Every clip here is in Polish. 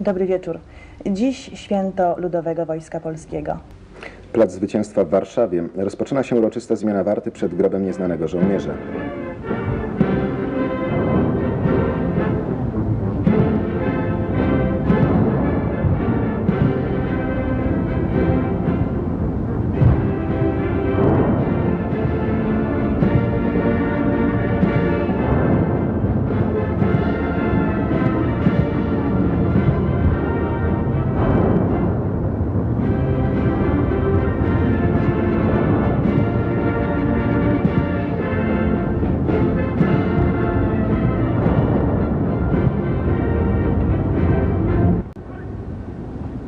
Dobry wieczór. Dziś święto Ludowego Wojska Polskiego. Plac Zwycięstwa w Warszawie. Rozpoczyna się uroczysta zmiana warty przed grobem nieznanego żołnierza.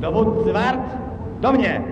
Dovod Zvart, do mě.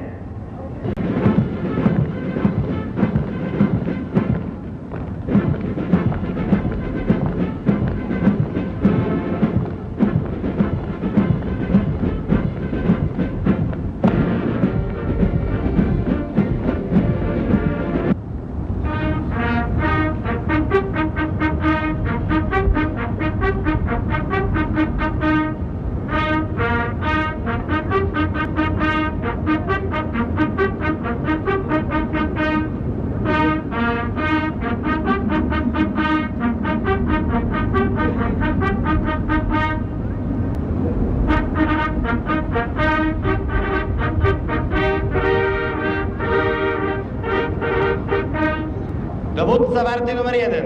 Dowódca warty numer jeden.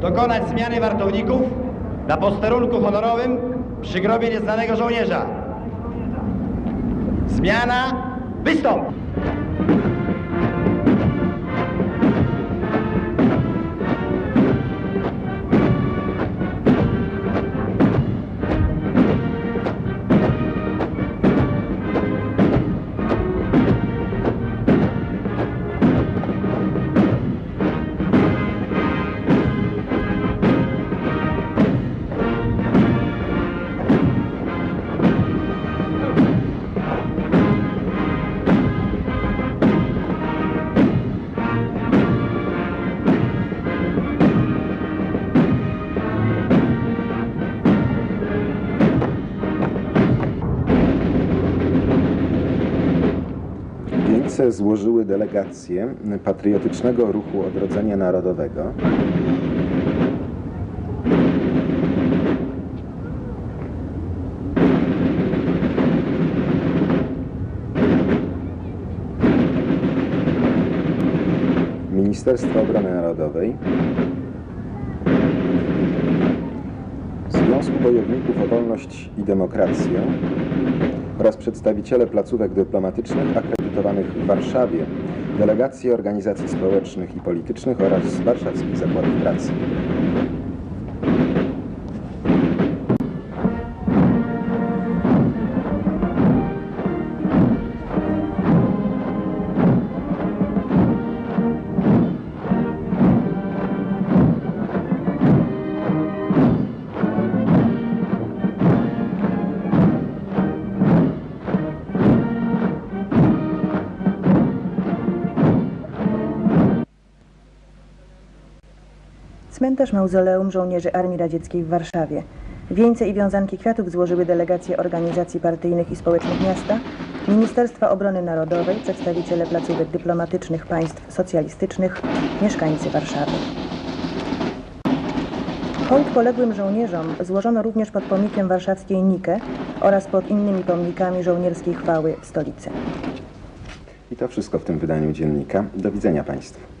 Dokonać zmiany wartowników na posterunku honorowym przy grobie nieznanego żołnierza. Zmiana, wystąp! Złożyły delegację Patriotycznego Ruchu Odrodzenia Narodowego. Ministerstwa Obrony Narodowej, Związku Bojowników o Wolność i Demokrację oraz przedstawiciele placówek dyplomatycznych w Warszawie, delegacje organizacji społecznych i politycznych oraz warszawskich zakładów pracy. Cmentarz Mauzoleum Żołnierzy Armii Radzieckiej w Warszawie. Wieńce i wiązanki kwiatów złożyły delegacje organizacji partyjnych i społecznych miasta, Ministerstwa Obrony Narodowej, przedstawiciele placówek dyplomatycznych państw socjalistycznych, mieszkańcy Warszawy. Hołd poległym żołnierzom złożono również pod pomnikiem warszawskiej Nike oraz pod innymi pomnikami żołnierskiej chwały w stolicy. I to wszystko w tym wydaniu dziennika. Do widzenia Państwu.